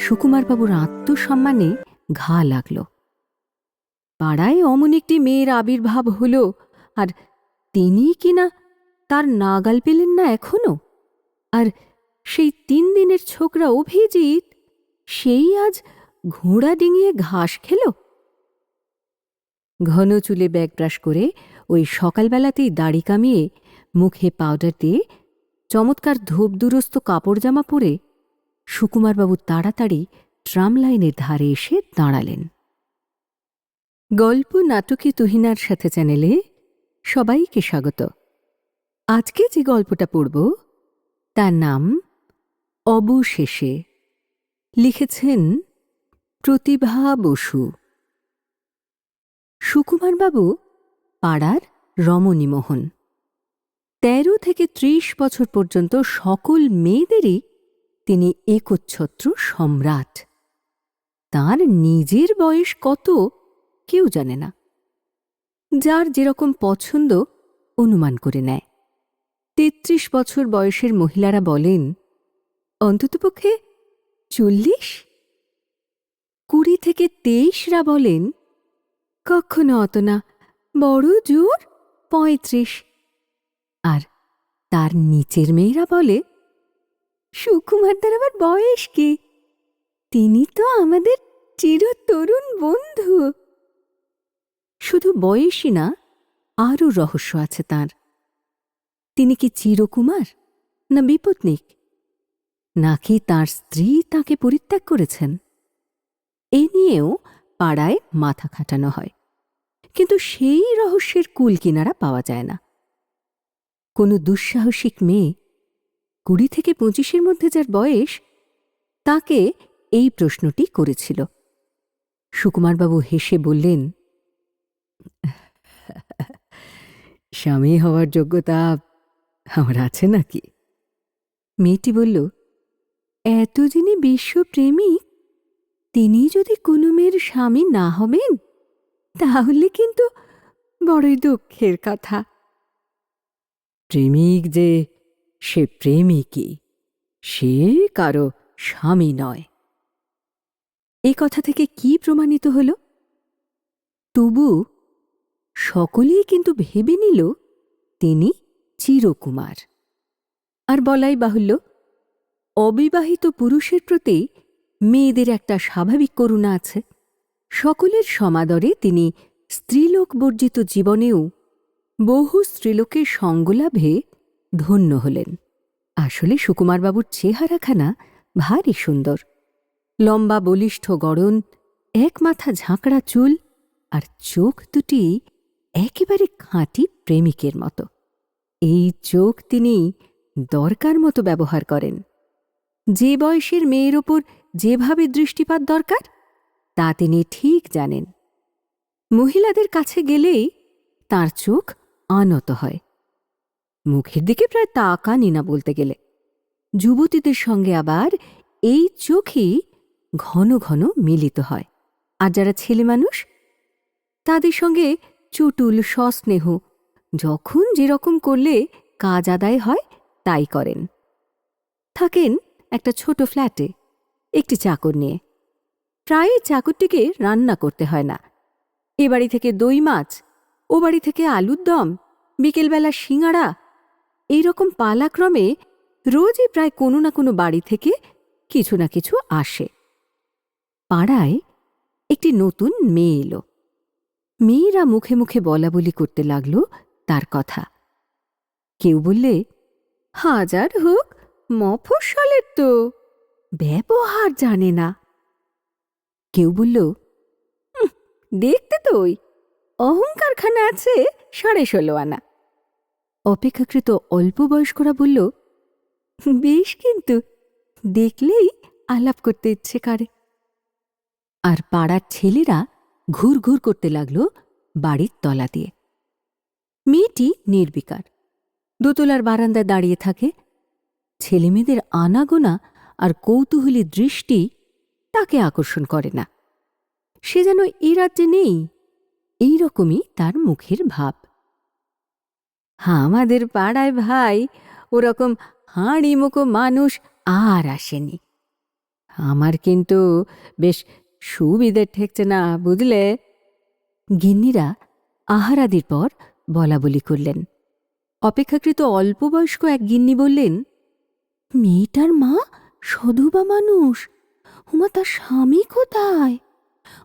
সুকুমারবাবুর আত্মসম্মানে ঘা লাগল। পাড়ায় অমন একটি মেয়ের আবির্ভাব হল, আর তিনি কিনা তার নাগাল পেলেন না এখনও? আর সেই তিন দিনের ছোকরা অভিজিৎ, সেই আজ ঘোড়া ডিঙিয়ে ঘাস খেল? ঘন চুলে ব্যাগ ব্রাশ করে ওই সকালবেলাতেই দাড়ি কামিয়ে মুখে পাউডার দিয়ে চমৎকার ধূপ দুরস্ত কাপড় জামা পরে সুকুমারবাবু তাড়াতাড়ি ট্রাম লাইনের ধারে এসে দাঁড়ালেন। গল্প নাটকে তুহিনার সাথে চ্যানেলে সবাইকে স্বাগত। আজকে যে গল্পটা পড়ব, তার নাম অবশেষে। লিখেছেন প্রতিভা বসু। সুকুমারবাবু পাড়ার রমণীমোহন। তেরো থেকে ত্রিশ বছর পর্যন্ত সকল মেয়েদেরই তিনি একচ্ছত্র সম্রাট। তার নিজের বয়স কত, কেউ জানে না। যার যেরকম পছন্দ, অনুমান করে নেয়। তেত্রিশ বছর বয়সের মহিলারা বলেন, অন্ততপক্ষে চল্লিশ? কুড়ি থেকে তেইশরা বলেন, কখনো অত না, বড় জোর পঁয়ত্রিশ। আর তার নিচের মেয়েরা বলে সুকুমারদার আবার বয়স কি? তিনি তো আমাদের চিরতরুণ বন্ধু। শুধু বয়সই না, আরও রহস্য আছে তার। তিনি কি চিরকুমার না বিপত্নিক? নাকি তার স্ত্রী তাকে পরিত্যাগ করেছেন? এ নিয়েও পাড়ায় মাথা খাটানো হয়। কিন্তু সেই রহস্যের কুল কিনারা পাওয়া যায় না। কোনো দুঃসাহসিক মেয়ে কুড়ি থেকে পঁচিশের মধ্যে যার বয়স, তাকে এই প্রশ্নটি করেছিল। সুকুমারবাবু হেসে বললেন, স্বামী হওয়ার যোগ্যতা আমার আছে নাকি? মেয়েটি বলল, এত যিনি বিশ্বপ্রেমিক তিনি যদি কোনো মেয়ের স্বামী না হবেন, তাহলে কিন্তু বড়ই দুঃখের কথা। প্রেমিক যে সে প্রেমিকই সে কারও স্বামী নয়। এ কথা থেকে কি প্রমাণিত হল? তবু সকলেই কিন্তু ভেবে নিল তিনি চিরকুমার। আর বলাই বাহুল্য, অবিবাহিত পুরুষের প্রতি মেয়েদের একটা স্বাভাবিক করুণা আছে। সকলের সমাদরে তিনি স্ত্রীলোক বর্জিত জীবনেও বহু স্ত্রীলোকের সঙ্গলাভে ধন্য হলেন। আসলে সুকুমারবাবুর চেহারাখানা ভারী সুন্দর। লম্বা বলিষ্ঠ গড়ন, এক মাথা ঝাঁকড়া চুল আর চোখ দুটি একেবারে খাঁটি প্রেমিকের মতো। এই চোখ তিনি দরকার মতো ব্যবহার করেন। যে বয়সের মেয়ের ওপর যেভাবে দৃষ্টিপাত দরকার, তা তিনি ঠিক জানেন। মহিলাদের কাছে গেলেই তার চোখ আনত হয়। মুখের দিকে প্রায় তাকানি না বলতে গেলে। যুবতীদের সঙ্গে আবার এই চোখই ঘন ঘন মিলিত হয়। আর যারা ছেলে মানুষ, তাদের সঙ্গে চুটুল, সস্নেহ, যখন যেরকম করলে কাজ আদায় হয়, তাই করেন। থাকেন একটা ছোট ফ্ল্যাটে, একটি চাকর নিয়ে। প্রায় চাকরটিকে রান্না করতে হয় না। এ বাড়ি থেকে দই মাছ, ও বাড়ি থেকে আলুর দম, বিকেলবেলা সিঙাড়া এইরকম পালাক্রমে রোজই প্রায় কোনো না কোনো বাড়ি থেকে কিছু না কিছু আসে। পাড়ায় একটি নতুন মেয়ে এলো। মেয়েরা মুখে মুখে বলা বলি করতে লাগল তার কথা। কেউ বললে, হাজার হোক, মফস্বলের তো ব্যবহার জানে না। কেউ বলল দেখতে তো ওই অহংকারখানা আছে সাড়ে ষোলো আনা। অপেক্ষাকৃত অল্প বয়স্করা বলল, বেশ কিন্তু, দেখলেই আলাপ করতে ইচ্ছে করে। আর পাড়ার ছেলেরা ঘুর ঘুর করতে লাগল বাড়ির তলা দিয়ে। মেয়েটি নির্বিকার, দোতলার বারান্দায় দাঁড়িয়ে থাকে। ছেলেমেয়েদের আনাগোনা আর কৌতূহলী দৃষ্টি তাকে আকর্ষণ করে না। সে যেন এ রাজ্যে নেই এই রকমই তার মুখের ভাব। আমাদের পাড়ায় ভাই ওরকম হাঁড়ি মুখো মানুষ আর আসেনি। আমার কিন্তু বেশ সুবিধে ঠেকছে না, বুঝলে? গিন্নিরা আহারাদির পর বলা বলি করলেন, অপেক্ষাকৃত অল্প বয়স্ক এক গিন্নি বললেন, মেয়েটার মা সধুবা মানুষ, হুমা তার স্বামী কোথায়?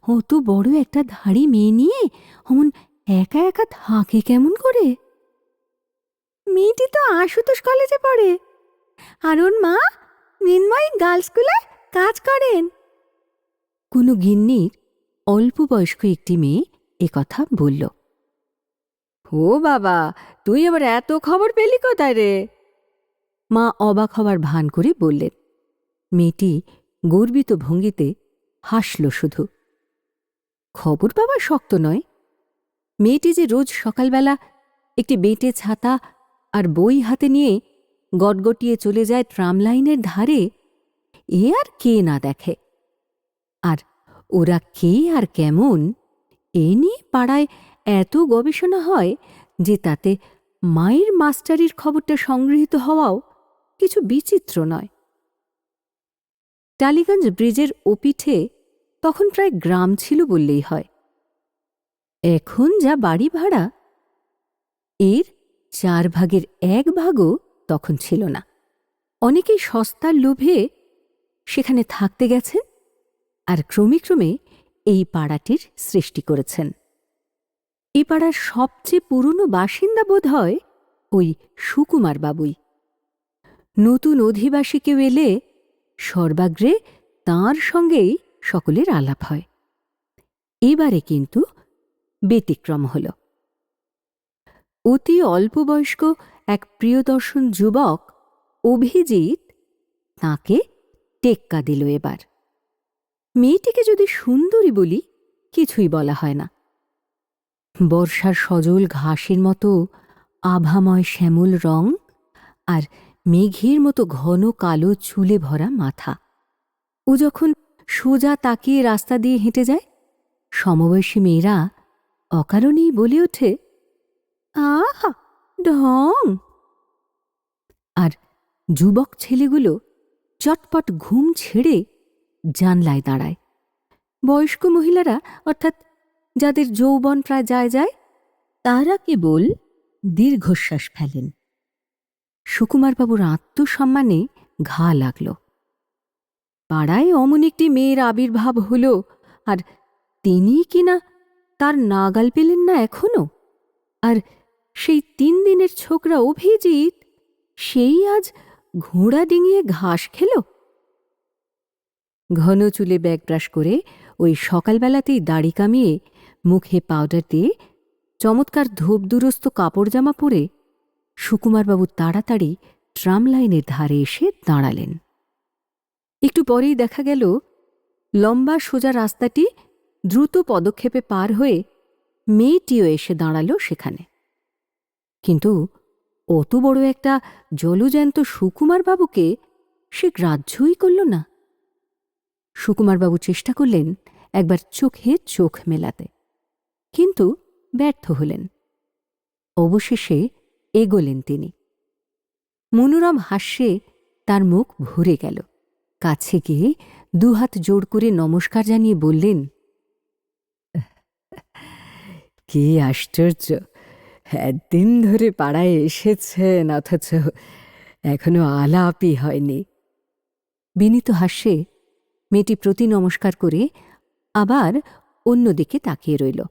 অত বড় একটা ধাড়ি মেয়ে নিয়ে অমন একা একা থাকে কেমন করে? মেয়েটি তো আশুতোষ কলেজে পড়ে। আর ওর মা নির্ময় গার্লস স্কুলে কাজ করেন। কোনো গিন্নির অল্প বয়স্ক একটি মেয়ে কথা বলল। ও বাবা তুই আবার এত খবর পেলি কোথায় রে? মা অবাক হবার ভান করে বললেন মেয়েটি গর্বিত ভঙ্গিতে হাসল শুধু। খবর পাওয়া শক্ত নয়। মেয়েটি যে রোজ সকালবেলা একটি বেটে ছাতা আর বই হাতে নিয়ে গটগটিয়ে চলে যায় ট্রাম লাইনের ধারে। এ আর কে না দেখে? আর ওরা কে আর কেমন? এ নিয়ে পাড়ায় এত গবেষণা হয় যে তাতে মায়ের মাস্টারির খবরটা সংগৃহীত হওয়াও কিছু বিচিত্র নয়। টালিগঞ্জ ব্রিজের ওপিঠে তখন প্রায় গ্রাম ছিল বললেই হয়। এখন যা বাড়ি ভাড়া, এর চার ভাগের এক ভাগও তখন ছিল না। অনেকেই সস্তার লোভে সেখানে থাকতে গেছেন আর ক্রমে ক্রমে এই পাড়াটির সৃষ্টি করেছেন। এ পাড়ার সবচেয়ে পুরনো বাসিন্দা বোধ হয় ওই সুকুমার বাবুই। নতুন অধিবাসী কেউ এলে সর্বাগ্রে তাঁর সঙ্গেই সকলের আলাপ হয়। এবারে কিন্তু ব্যতিক্রম হল। অতি অল্প বয়স্ক এক প্রিয়দর্শন যুবক অভিজিৎ তাকে টেক্কা দিল এবার। মেয়েটিকে যদি সুন্দরী বলি, কিছুই বলা হয় না। বর্ষার সজল ঘাসের মতো আভাময় শ্যামল রং আর মেঘের মতো ঘন কালো চুলে ভরা মাথা। ও যখন সোজা তাকিয়ে রাস্তা দিয়ে হেঁটে যায়, সমবয়সী মেয়েরা অকারণেই বলে ওঠে আহা, ঢং। আর যুবক ছেলেগুলো চটপট ঘুম ছেড়ে জানলায় দাঁড়ায়। বয়স্ক মহিলারা, অর্থাৎ যাদের যৌবন প্রায় যায় যায়, তারা কেবল দীর্ঘশ্বাস ফেলেন। সুকুমারবাবুর আত্মসম্মানে ঘা লাগল। পাড়ায় অমন একটি মেয়ের আবির্ভাব হল, আর তিনি কিনা তার নাগাল পেলেন না এখনও? আর সেই তিন দিনের ছোকরা অভিজিৎ সেই আজ ঘোড়া ডিঙিয়ে ঘাস খেল। ঘন চুলে ব্যাগ ব্রাশ করে ওই সকালবেলাতেই দাড়ি কামিয়ে মুখে পাউডার দিয়ে চমৎকার ধূপ দুরস্ত কাপড় জামা পরে সুকুমারবাবু তাড়াতাড়ি ট্রাম লাইনের ধারে এসে দাঁড়ালেন। একটু পরেই দেখা গেল, লম্বা সোজা রাস্তাটি দ্রুত পদক্ষেপে পার হয়ে মেয়েটিও এসে দাঁড়াল সেখানে। কিন্তু অত বড় একটা জলজ্যান্ত সুকুমারবাবুকে সে গ্রাহ্যই করল না। সুকুমারবাবু চেষ্টা করলেন একবার চোখে চোখ মেলাতে, কিন্তু ব্যর্থ হলেন। অবশেষে এগোলেন তিনি। মনোরম হাস্যে তার মুখ ভরে গেল। কাছে গিয়ে দুহাত জোর করে নমস্কার জানিয়ে বললেন কি আশ্চর্য! একদিন ধরে পাড়ায় এসেছেন, অথচ এখনও আলাপই হয়নি। বিনীত হাস্যে মেয়েটি প্রতি নমস্কার করে আবার অন্যদিকে তাকিয়ে রইল।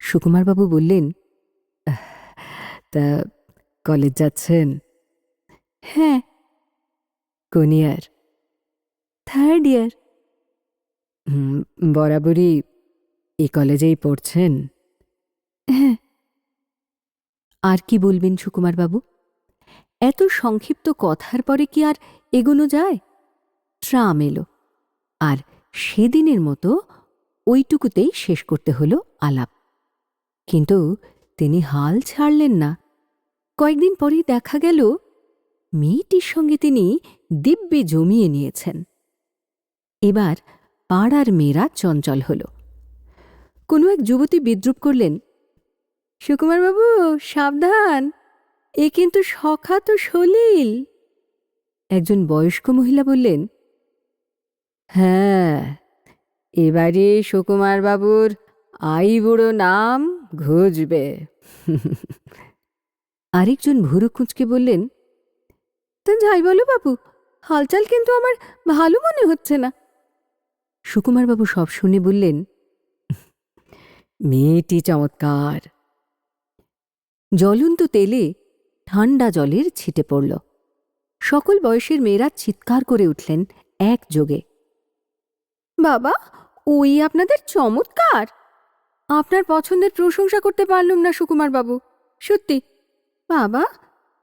সুকুমারবাবু বললেন তা কলেজ যাচ্ছেন? হ্যাঁ। কোন ইয়ার থার্ড ইয়ার। বরাবরই এই কলেজেই পড়ছেন? আর কি বলবেন সুকুমারবাবু? এত সংক্ষিপ্ত কথার পরে কি আর এগোনো যায়? ট্রাম এলো। আর সেদিনের মতো ওইটুকুতেই শেষ করতে হলো আলাপ। কিন্তু তিনি হাল ছাড়লেন না। কয়েকদিন পরেই দেখা গেল, মেয়েটির সঙ্গে তিনি দিব্যে জমিয়ে নিয়েছেন। এবার পাড়ার মেয়েরা চঞ্চল হল। কোনো এক যুবতী বিদ্রুপ করলেন সুকুমারবাবু, সাবধান। এ কিন্তু সখাত সলিল। একজন বয়স্ক মহিলা বললেন হ্যাঁ এবারে সুকুমার বাবুর আই বুড়ো নাম ঘুজবে। আরেকজন ভুরু কুঁচকে বললেন, তা যাই বলো বাবু, হালচাল কিন্তু আমার ভালো মনে হচ্ছে না। সুকুমারবাবু সব শুনে বললেন, মেয়েটি চমৎকার জ্বলন্ত তেলে ঠান্ডা জলের ছিটে পড়ল। সকল বয়সের মেয়েরা চিৎকার করে উঠলেন একযোগে। বাবা, ওই আপনাদের চমৎকার! আপনার পছন্দের প্রশংসা করতে পারলুম না সুকুমার বাবু, সত্যি। বাবা,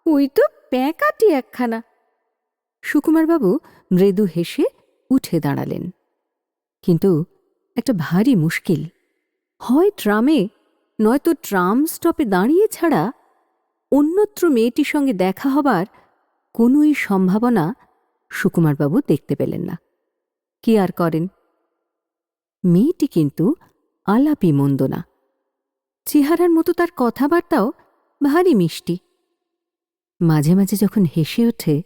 ওই তো প্যাঁকাটি একখানা। সুকুমারবাবু মৃদু হেসে উঠে দাঁড়ালেন। কিন্তু একটা ভারী মুশকিল। হয় ট্রামে নয়তো ট্রাম স্টপে দাঁড়িয়ে ছাড়া অন্যত্র মেয়েটির সঙ্গে দেখা হবার কোনোই সম্ভাবনা সুকুমারবাবু দেখতে পেলেন না। কি আর করেন? মেয়েটি কিন্তু আলাপি মন্দ না। চেহারার মতো তার কথাবার্তাও ভারী মিষ্টি। মাঝে মাঝে যখন হেসে ওঠে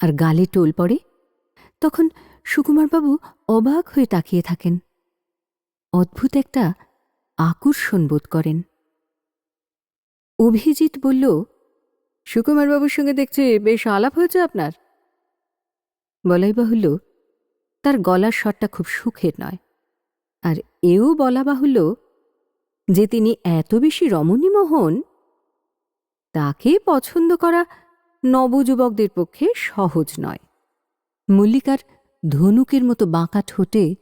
আর গালে টোল পড়ে, তখন সুকুমারবাবু অবাক হয়ে তাকিয়ে থাকেন। অদ্ভুত একটা আকর্ষণ বোধ করেন। অভিজিৎ বলল, সুকুমারবাবুর সঙ্গে দেখছি বেশ আলাপ হয়েছে আপনার। বলাই বাহুল্য, তার গলার স্বরটা খুব সুখের নয়। আর এও বলা বাহুল্য যে তিনি এত বেশি রমণী রমণীমোহন তাকে পছন্দ করা নবযুবকদের পক্ষে সহজ নয়। মল্লিকার ধনুকের মতো বাঁকা ঠোঁটে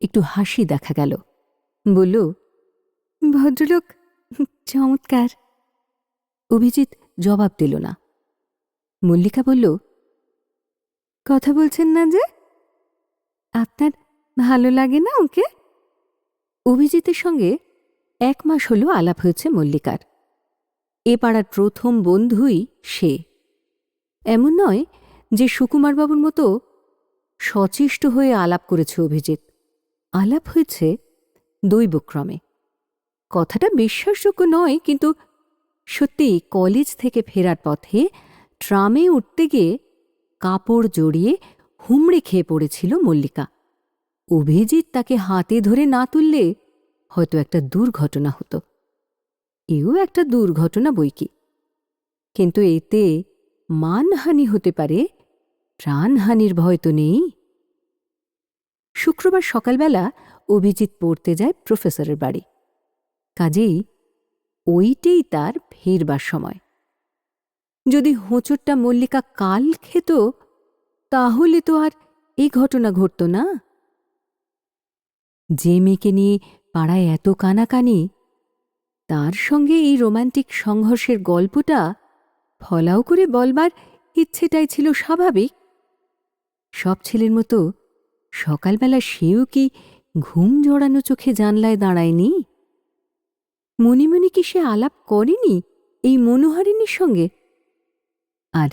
একটু হাসি দেখা গেল। বলল ভদ্রলোক চমৎকার। অভিজিৎ জবাব দিল না। মল্লিকা বলল কথা বলছেন না যে? আপনার ভালো লাগে না ওকে? অভিজিতের সঙ্গে এক মাস হলো আলাপ হয়েছে মল্লিকার। এ পাড়ার প্রথম বন্ধুই সে। এমন নয় যে সুকুমারবাবুর মতো সচেষ্ট হয়ে আলাপ করেছে অভিজিৎ। আলাপ হয়েছে দৈবক্রমে। কথাটা বিশ্বাসযোগ্য নয়, কিন্তু সত্যি কলেজ থেকে ফেরার পথে ট্রামে উঠতে গিয়ে কাপড় জড়িয়ে হুমড়ে খেয়ে পড়েছিল মল্লিকা। অভিজিৎ তাকে হাতে ধরে না তুললে হয়তো একটা দুর্ঘটনা হতো। এও একটা দুর্ঘটনা বইকি কিন্তু এতে মানহানি হতে পারে, প্রাণহানির ভয় তো নেই। শুক্রবার সকালবেলা অভিজিৎ পড়তে যায় প্রফেসরের বাড়ি। কাজেই ওইটেই তার ফেরবার সময়। যদি হোঁচটটা মল্লিকা কাল খেত, তাহলে তো আর এই ঘটনা ঘটত না। যে মেয়েকে নিয়ে পাড়ায় এত কানাকানি, তার সঙ্গে এই রোমান্টিক সংঘর্ষের গল্পটা ফলাও করে বলবার ইচ্ছেটাই ছিল স্বাভাবিক। সব ছেলের মতো সকালবেলা সেও কি ঘুম জড়ানো চোখে জানলায় দাঁড়ায়নি? মনে কি সে আলাপ করেনি এই মনোহারিণীর সঙ্গে? আর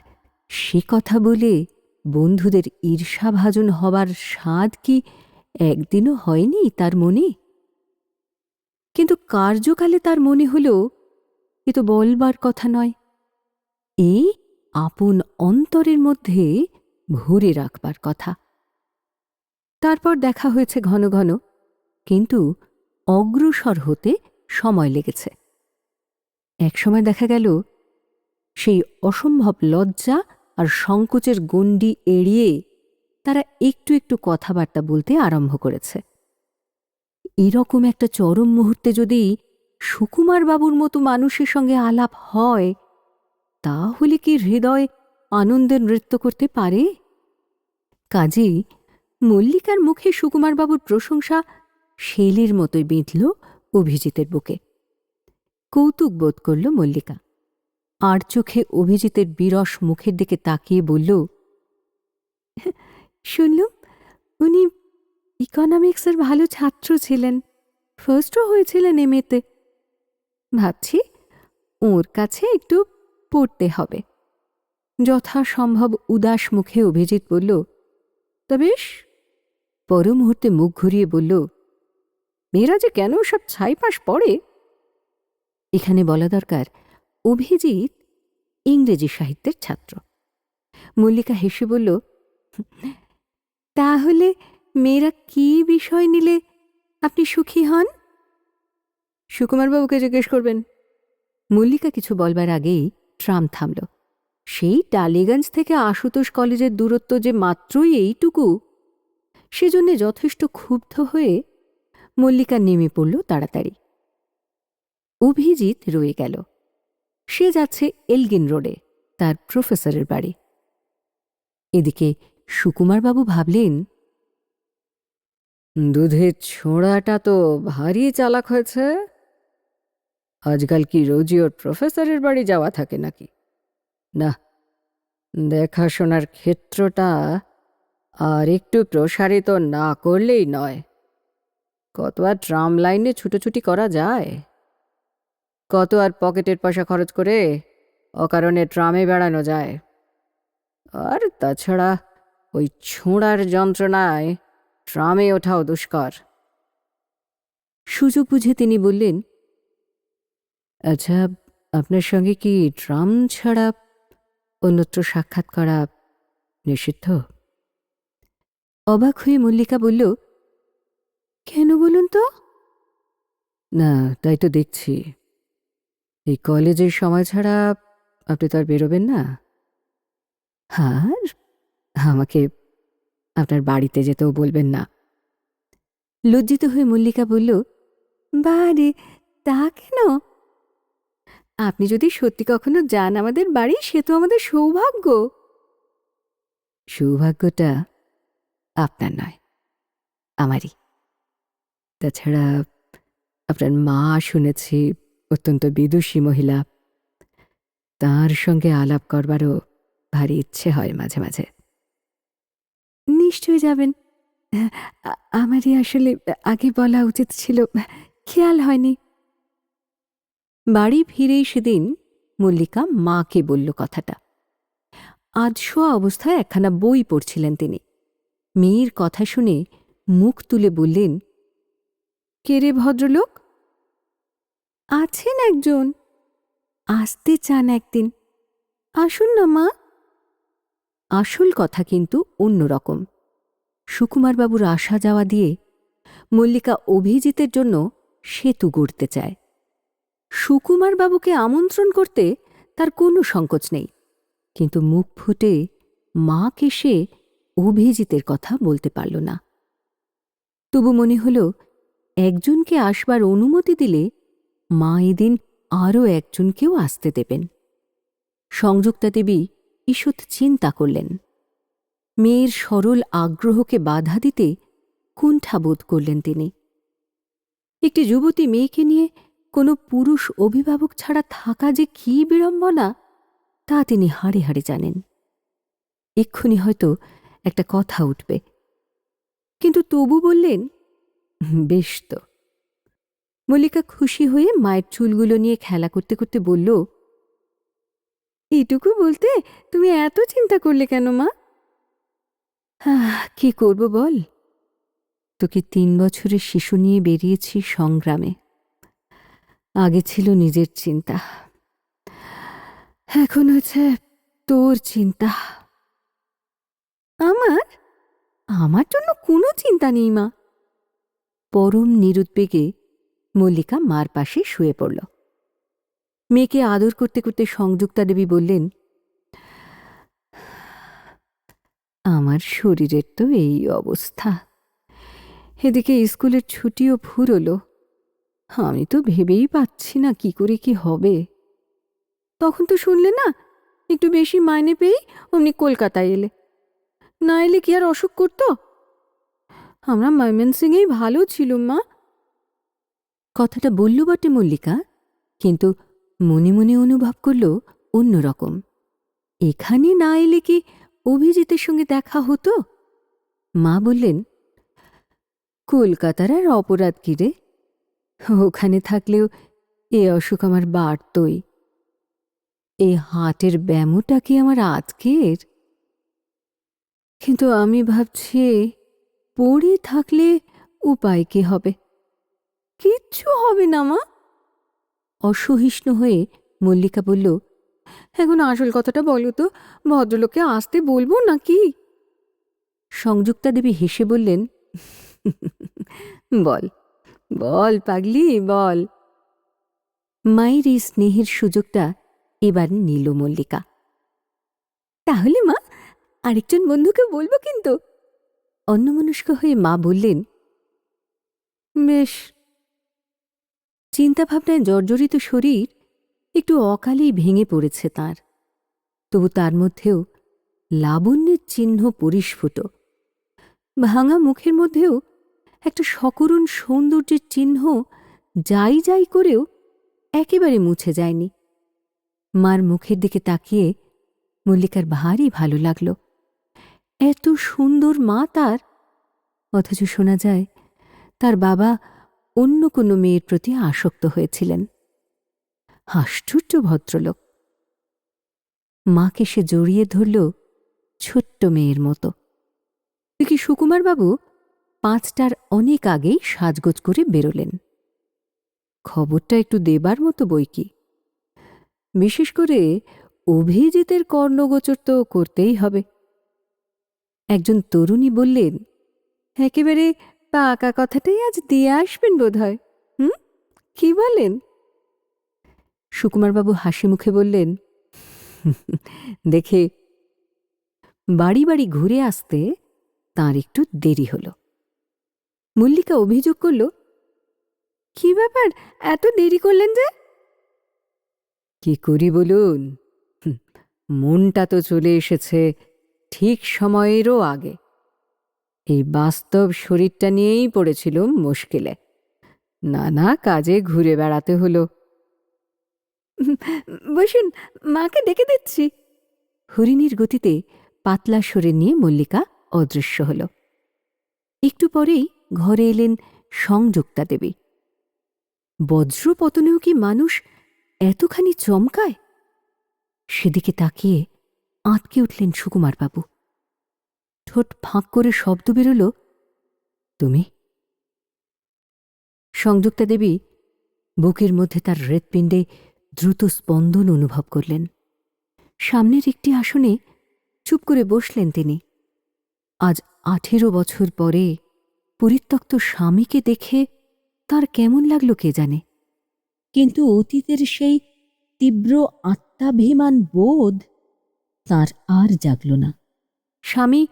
সে কথা বলে বন্ধুদের ঈর্ষাভাজন হবার স্বাদ কি একদিনও হয়নি তার মনে? কিন্তু কার্যকালে তার মনে হল, এ তো বলবার কথা নয়। এই আপন অন্তরের মধ্যে ভরে রাখবার কথা। তারপর দেখা হয়েছে ঘন ঘন, কিন্তু অগ্রসর হতে সময় লেগেছে। একসময় দেখা গেল, সেই অসম্ভব লজ্জা আর সংকোচের গণ্ডি এড়িয়ে তারা একটু একটু কথাবার্তা বলতে আরম্ভ করেছে। এরকম একটা চরম মুহূর্তে যদি সুকুমার বাবুর মতো মানুষের সঙ্গে আলাপ হয়, তাহলে কি হৃদয় আনন্দের নৃত্য করতে পারে? কাজেই মল্লিকার মুখে সুকুমারবাবুর প্রশংসা শেলের মতোই বিঁধল অভিজিতের বুকে। কৌতুক বোধ করল মল্লিকা। আর চোখে অভিজিতের বিরস মুখের দিকে তাকিয়ে বলল শুনলুম উনি ইকোনমিক্সের ভালো ছাত্র ছিলেন। ফার্স্টও হয়েছিলেন এমএতে ভাবছি ওর কাছে একটু পড়তে হবে। যথাসম্ভব উদাস মুখে অভিজিৎ বলল তা বেশ। পর মুহূর্তে মুখ ঘুরিয়ে বলল মেয়েরা যে কেন সব ছাইপাশ পড়ে? এখানে বলা দরকার, অভিজিৎ ইংরেজি সাহিত্যের ছাত্র। মল্লিকা হেসে বলল, তাহলে মেয়েরা কি বিষয় নিলে আপনি সুখী হন? সুকুমারবাবুকে জিজ্ঞেস করবেন। মল্লিকা কিছু বলবার আগেই ট্রাম থামল। সেই টালিগঞ্জ থেকে আশুতোষ কলেজের দূরত্ব যে মাত্রই এইটুকু, সেজন্যে যথেষ্ট ক্ষুব্ধ হয়ে মল্লিকা নেমে পড়ল তাড়াতাড়ি। অভিজিৎ রয়ে গেল। সে যাচ্ছে এলগিন রোডে, তার প্রফেসরের বাড়ি। এদিকে সুকুমারবাবু ভাবলেন দুধের ছোঁড়াটা তো ভারী চালাক হয়েছে। আজকাল কি রোজই ওর প্রফেসরের বাড়ি যাওয়া থাকে নাকি? না, দেখাশোনার ক্ষেত্রটা আর একটু প্রসারিত না করলেই নয়। কত আর ট্রাম লাইনে ছুটোছুটি করা যায়? কত আর পকেটের পয়সা খরচ করে অকারণে ট্রামে বেড়ানো যায়? আর তাছাড়া ওই ছোঁড়ার যন্ত্রণায় ট্রামে ওঠাও দুষ্কর। সুযোগ বুঝে তিনি বললেন আচ্ছা আপনার সঙ্গে কি ট্রাম ছাড়া অন্যত্র সাক্ষাৎ করা নিষিদ্ধ? অবাক হয়ে মল্লিকা বলল কেন বলুন তো? না তাই তো দেখছি। এই কলেজের সময় ছাড়া আপনি তো আর বেরোবেন না? আর আমাকে আপনার বাড়িতে যেতেও বলবেন না। লজ্জিত হয়ে মল্লিকা বলল বারে তা কেন? আপনি যদি সত্যি কখনো যান আমাদের বাড়ি সে তো আমাদের সৌভাগ্য। সৌভাগ্যটা আপনার নয় আমারই। তাছাড়া আপনার মা শুনেছি, অত্যন্ত বিদুষী মহিলা। তার সঙ্গে আলাপ করবারও ভারী ইচ্ছে হয় মাঝে মাঝে। নিশ্চয়ই যাবেন। আমারই আসলে আগে বলা উচিত ছিল, খেয়াল হয়নি। বাড়ি ফিরেই সেদিন মল্লিকা মাকে বলল কথাটা। আজ শোয়া অবস্থায় একখানা বই পড়ছিলেন তিনি। মেয়ের কথা শুনে মুখ তুলে বললেন কে রে ভদ্রলোক? আছেন একজন। আসতে চান একদিন। আসুন না, মা। আসল কথা কিন্তু অন্যরকম সুকুমারবাবুর আসা যাওয়া দিয়ে মল্লিকা অভিজিতের জন্য সেতু গড়তে চায়। সুকুমারবাবুকে আমন্ত্রণ করতে তার কোনো সংকোচ নেই। কিন্তু মুখ ফুটে মাকে সে অভিজিতের কথা বলতে পারল না। তবু মনে হল একজনকে আসবার অনুমতি দিলে মা এদিন আরও একজনকেও আসতে দেবেন। সংযুক্তা দেবী ঈষৎ চিন্তা করলেন। মেয়ের সরল আগ্রহকে বাধা দিতে কুণ্ঠাবোধ করলেন তিনি। একটি যুবতী মেয়েকে নিয়ে কোনো পুরুষ অভিভাবক ছাড়া থাকা যে কী বিড়ম্বনা তা তিনি হাড়ে হাড়ে জানেন। এক্ষুনি হয়তো একটা কথা উঠবে। কিন্তু তবু বললেন "হুম, বেশ তো। মল্লিকা খুশি হয়ে মায়ের চুলগুলো নিয়ে খেলা করতে করতে বলল এটুকু বলতে তুমি এত চিন্তা করলে কেন মা? কি করব বল? তোকে তিন বছরের শিশু নিয়ে বেরিয়েছি সংগ্রামে। আগে ছিল নিজের চিন্তা। এখন হচ্ছে তোর চিন্তা। আমার? আমার জন্য কোনো চিন্তা নেই মা। পরম নিরুদ্বেগে মল্লিকা মার পাশে শুয়ে পড়ল। মেয়েকে আদর করতে করতে সংযুক্তা দেবী বললেন, আমার শরীরের তো এই অবস্থা। এদিকে স্কুলের ছুটিও ফুরলো আমি তো ভেবেই পাচ্ছি না কি করে কি হবে। তখন তো শুনলে না, একটু বেশি মাইনে পেয়েই অমনি কলকাতায় এলে। না এলে কি আর অসুখ করত? আমরা ময়মনসিংহেই ভালো ছিলুম, মা। কথাটা বলল বটে মল্লিকা, কিন্তু মনে মনে অনুভব করল অন্যরকম এখানে না এলে কি অভিজিতের সঙ্গে দেখা হতো? মা বললেন, কলকাতার আর অপরাধ কি রে? ওখানে থাকলেও এ অসুখ আমার বাড়তই। এই হাটের ব্যামোটা কি আমার আজকের? কিন্তু আমি ভাবছি পড়ে থাকলে উপায় কি হবে? কিচ্ছু হবে না, মা। অসহিষ্ণু হয়ে মল্লিকা বলল, এখন আসল কথাটা বলো তো, ভদ্রলোককে আসতে বলব নাকি? সংযুক্তা দেবী হেসে বললেন, বল বল পাগলি, বল। মায়ের এই স্নেহের সুযোগটা এবার নিল মল্লিকা। তাহলে মা, আরেকজন বন্ধুকে বলব কিন্তু অন্যমনস্ক হয়ে মা বললেন, বেশ, চিন্তাভাবনায় জর্জরিত শরীর একটু অকালেই ভেঙে পড়েছে তার। তবু তার মধ্যেও লাবণ্যের চিহ্ন পরিস্ফুট। ভাঙা মুখের মধ্যেও একটা সকরুণ সৌন্দর্যের চিহ্ন যাই যাই করেও একেবারে মুছে যায়নি। মার মুখের দিকে তাকিয়ে মল্লিকার ভারী ভালো লাগল। এত সুন্দর মা তার। অথচ শোনা যায়, তার বাবা অন্য কোনো মেয়ের প্রতি আসক্ত হয়েছিলেন। আশ্চর্য ভদ্রলোক। মাকে সে জড়িয়ে ধরল ছোট্ট মেয়ের মতো। কি সুকুমারবাবু পাঁচটার অনেক আগেই সাজগোজ করে বেরোলেন। খবরটা একটু দেবার মতো বই কি? বিশেষ করে অভিজিতের কর্ণগোচর তো করতেই হবে। একজন তরুণী বললেন, একেবারে পাকা কথাটাই আজ দিয়ে আসবেন বোধহয়, হুম? কি বলেন? সুকুমারবাবু হাসি মুখে বললেন দেখে বাড়ি বাড়ি ঘুরে আসতে তার একটু দেরি হল। মল্লিকা অভিযোগ করল, কি ব্যাপার, এত দেরি করলেন যে? কি করি বলুন মনটা তো চলে এসেছে ঠিক সময়েরও আগে। এই বাস্তব শরীরটা নিয়েই পড়েছিল মুশকিলে। নানা কাজে ঘুরে বেড়াতে হলো। বসুন, মাকে ডেকে দিচ্ছি। হরিণীর গতিতে পাতলা সরে নিয়ে মল্লিকা অদৃশ্য হল। একটু পরেই ঘরে এলেন সংযুক্তা দেবী। বজ্রপতনেও কি মানুষ এতখানি চমকায়? সেদিকে তাকিয়ে আঁতকে উঠলেন সুকুমারবাবু। ঠোঁট ফাঁক করে শব্দ বেরোল, তুমি? সংযুক্তা দেবী বুকের মধ্যে তার হৃৎপিণ্ডে দ্রুত স্পন্দন অনুভব করলেন। সামনের একটি আসনে চুপ করে বসলেন তিনি। আজ আঠেরো বছর পরে পরিত্যক্ত স্বামীকে দেখে তার কেমন লাগল কে জানে? কিন্তু অতীতের সেই তীব্র আত্মাভিমান বোধ তার আর জাগল না। স্বামী,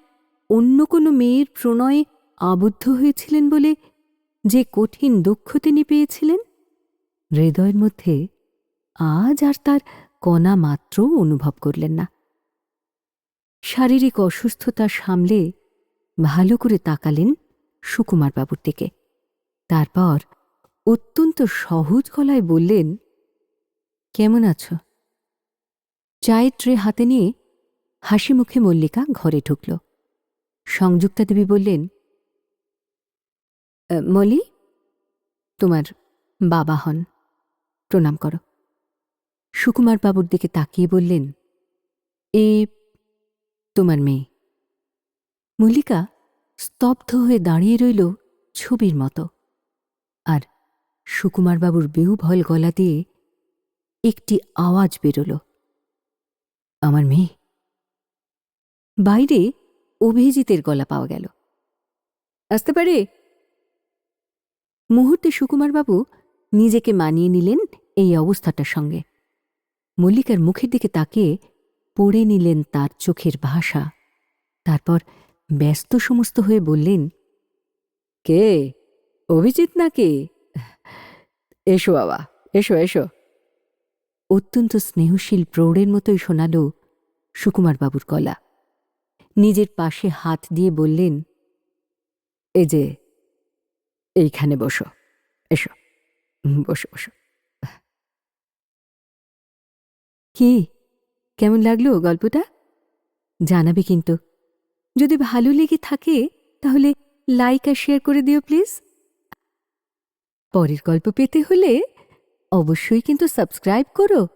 অন্য কোনো মেয়ের প্রণয়ে আবদ্ধ হয়েছিলেন বলে যে কঠিন দুঃখ তিনি পেয়েছিলেন? হৃদয়ের মধ্যে আজ আর তার কণা মাত্র অনুভব করলেন না। শারীরিক অসুস্থতা সামলে ভালো করে তাকালেন সুকুমারবাবুর দিকে। তারপর অত্যন্ত সহজ গলায় বললেন, কেমন আছো? চায়ের ট্রে হাতে নিয়ে হাসি মুখে মল্লিকা ঘরে ঢুকল। সংযুক্তা দেবী বললেন "আ, মলি তোমার বাবা হন। প্রণাম করো। সুকুমার বাবুর দিকে তাকিয়ে বললেন এ তোমার মেয়ে। মল্লিকা স্তব্ধ হয়ে দাঁড়িয়ে রইল ছবির মতো। আর সুকুমার সুকুমারবাবুর বেউভল গলা দিয়ে একটি আওয়াজ বেরোল আমার মেয়ে? বাইরে অভিজিতের গলা পাওয়া গেল। আসতে পারে? মুহূর্তে সুকুমারবাবু নিজেকে মানিয়ে নিলেন এই অবস্থাটার সঙ্গে। মল্লিকার মুখের দিকে তাকিয়ে পড়ে নিলেন তার চোখের ভাষা। তারপর ব্যস্ত সমস্ত হয়ে বললেন, কে? অভিজিৎ না কে এসো বাবা, এসো এসো। অত্যন্ত স্নেহশীল প্রৌঢ়ের মতোই শোনাল সুকুমারবাবুর গলা। নিজের পাশে হাত দিয়ে বললেন, এই যে, এইখানে বসো, এসো বসো বসো। কি, কেমন লাগল গল্পটা? জানাবে কিন্তু। যদি ভালো লেগে থাকে, তাহলে লাইক আর শেয়ার করে দিও প্লিজ পরের গল্প পেতে হলে অবশ্যই কিন্তু সাবস্ক্রাইব করো।